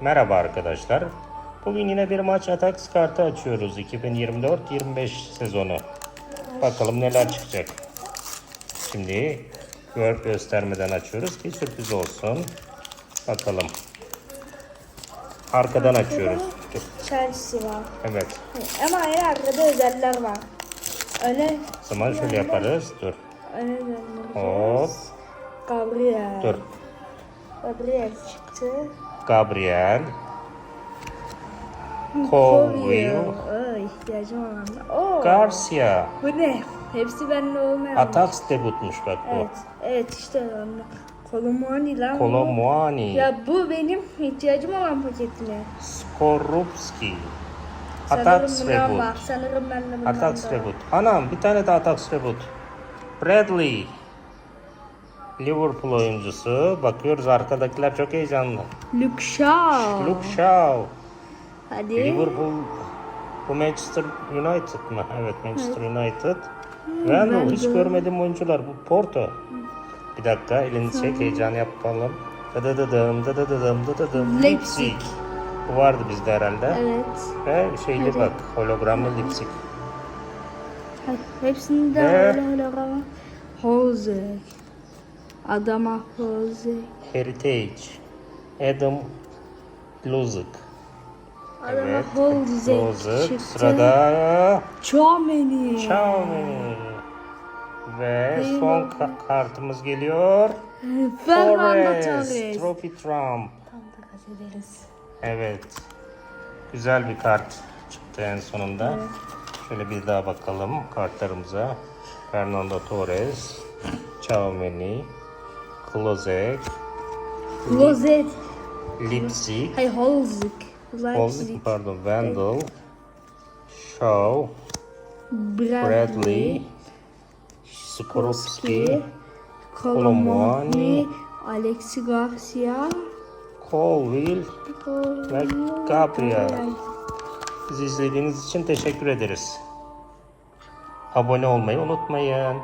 Merhaba arkadaşlar. Bugün yine bir maç Atax kartı açıyoruz. 2024-25 sezonu. Bakalım neler çıkacak. Şimdi Word göstermeden açıyoruz ki sürpriz olsun. Bakalım. Arkadan açıyoruz. Dur. Chelsea var. Evet. Ama yine arkada özeller var. Öne, O zaman şöyle yaparız. Dur. öne döndüreceğiz. Hop. Gabriel. Dur. Gabriel çıktı. Gabriel. Colville. Ay ihtiyacım olan. Oo. Garcia. Bu ne? Hepsi bende olmayan. Atax debutmuş bak bu. Evet. Evet işte onu. Kolomani lan. bu. Kolomuani. Ya bu benim ihtiyacım olan paketim ya. Skorupski. Reboot. var. Sanırım ben de bundan. Reboot. Anam bir tane de Atax Reboot. Bradley. Liverpool oyuncusu. Bakıyoruz arkadakiler çok heyecanlı. Luke Shaw. Luke Shaw. Hadi. Liverpool. Bu Manchester United mı? Evet Manchester United. Randall hiç görmediğim oyuncular. Bu Porto. Bir dakika elini çek heyecan yapalım. Dıdıdıdım dıdıdıdım dıdıdım. Leipzig. Bu vardı bizde herhalde. Evet. Ve şeyli bak hologramlı Leipzig. Hepsinde öyle ama. Jose. Adama Jose. Heritage. Adam Luzik. Adama Evet. Jose çıktı. Sırada Chouameni. Xiaomi. Ve Eyvah. son ka- kartımız geliyor. Fernando Torres. Trophy Trump. Tam takas ederiz. Evet. Güzel bir kart çıktı en sonunda. Şöyle bir daha bakalım kartlarımıza. Fernando Torres, Xiaomi, Klozek, Klozet. Leipzig, Hayır Holzig. Leipzig. pardon, Vandal, Shaw, Bradley. Bradley, Skorupski, Colomani. Alexi Garcia. Colville ve Gabriel. Bizi izlediğiniz için teşekkür ederiz. Abone olmayı unutmayın.